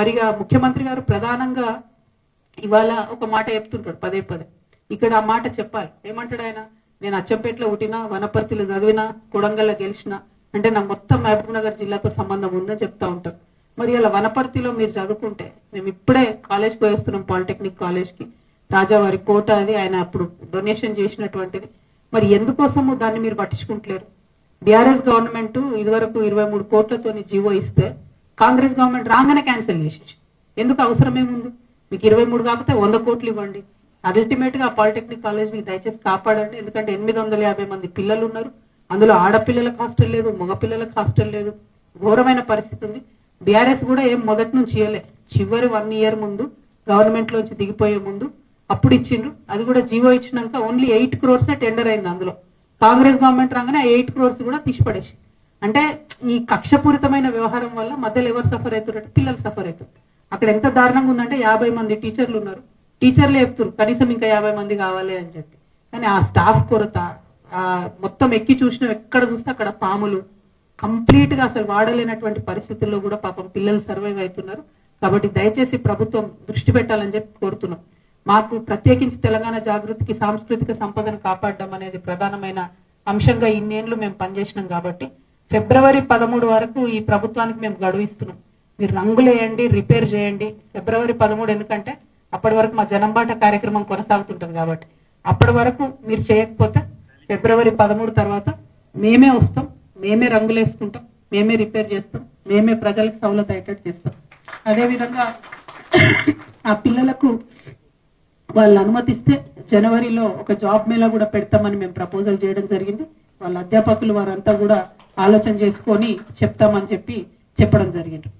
మరిగా ముఖ్యమంత్రి గారు ప్రధానంగా ఇవాళ ఒక మాట చెప్తుంటాడు పదే పదే. ఇక్కడ ఆ మాట చెప్పాలి. ఏమంటాడు ఆయన? నేను అచ్చంపేటలో పుట్టినా వనపర్తిలో చదివినా కొడంగల్లో గెలిచిన అంటే నా మొత్తం మహబూబ్ నగర్ జిల్లాతో సంబంధం ఉందని చెప్తా ఉంటారు మరి అలా వనపర్తిలో మీరు చదువుకుంటే మేము ఇప్పుడే కాలేజ్కి పోయేస్తున్నాం పాలిటెక్నిక్ కాలేజ్కి. రాజావారి కోట అది ఆయన అప్పుడు డొనేషన్ చేసినటువంటిది. మరి ఎందుకోసము దాన్ని మీరు పట్టించుకుంటలేరు? బీఆర్ఎస్ గవర్నమెంట్ ఇదివరకు ఇరవై మూడు కోట్లతోని జీవో ఇస్తే కాంగ్రెస్ గవర్నమెంట్ రాగానే క్యాన్సిల్ చేసేసి. ఎందుకు అవసరమేముంది మీకు ఇరవై మూడు కాకపోతే వంద కోట్లు ఇవ్వండి. అల్టిమేట్గా పాలిటెక్నిక్ కాలేజ్ని దయచేసి కాపాడండి. ఎందుకంటే ఎనిమిది వందల యాభై మంది పిల్లలు ఉన్నారు. అందులో ఆడపిల్లలకు హాస్టల్ లేదు మగపిల్లలకు హాస్టల్ లేదు. ఘోరమైన పరిస్థితి ఉంది. బీఆర్ఎస్ కూడా ఏం మొదటి నుంచి ఇవ్వలే చివరి వన్ ఇయర్ ముందు గవర్నమెంట్ లోంచి దిగిపోయే ముందు అప్పుడు ఇచ్చిండ్రు. అది కూడా జీవో ఇచ్చినాక ఓన్లీ ఎయిట్ క్రోర్స్ టెండర్ అయింది అందులో. కాంగ్రెస్ గవర్నమెంట్ రాగానే ఎయిట్ క్రోర్స్ కూడా తీసిపడేసి అంటే ఈ కక్షపూరితమైన వ్యవహారం వల్ల మధ్యలో ఎవరు సఫర్ అవుతారంటే పిల్లలు సఫర్ అవుతారు అక్కడ ఎంత దారుణంగా ఉందంటే యాభై మంది టీచర్లు ఉన్నారు. టీచర్లు చెప్తారు కనీసం ఇంకా యాభై మంది కావాలి అని చెప్పి. కానీ ఆ స్టాఫ్ కొరత ఆ మొత్తం ఎక్కి చూసిన ఎక్కడ చూస్తే అక్కడ పాములు. కంప్లీట్గా అసలు వాడలేనటువంటి పరిస్థితుల్లో కూడా పాపం పిల్లలు సర్వైవ్ అవుతున్నారు. కాబట్టి దయచేసి ప్రభుత్వం దృష్టి పెట్టాలని చెప్పి కోరుతున్నాం. మాకు ప్రత్యేకించి తెలంగాణ జాగృతికి సాంస్కృతిక సంపదను కాపాడడం అనేది ప్రధానమైన అంశంగా ఇన్నేళ్ళు మేము పనిచేసినాం కాబట్టి ఫిబ్రవరి పదమూడు వరకు ఈ ప్రభుత్వానికి మేము గడువు ఇస్తున్నాం మీరు రంగులు వేయండి రిపేర్ చేయండి. ఫిబ్రవరి పదమూడు ఎందుకంటే అప్పటి వరకు మా జనంబాట కార్యక్రమం కొనసాగుతుంటుంది కాబట్టి. అప్పటి వరకు మీరు చేయకపోతే ఫిబ్రవరి పదమూడు తర్వాత మేమే వస్తాం మేమే రంగులు వేసుకుంటాం మేమే రిపేర్ చేస్తాం మేమే ప్రజలకు సౌలత అయ్యేటట్టు చేస్తాం. అదేవిధంగా ఆ పిల్లలకు వాళ్ళు అనుమతిస్తే జనవరిలో ఒక జాబ్ మేళా కూడా పెడతామని మేము ప్రపోజల్ చేయడం జరిగింది. వాళ్ళ అధ్యాపకులు వారంతా కూడా ఆలోచన చేసుకొని చెప్తామని చెప్పి చెప్పడం జరిగింది.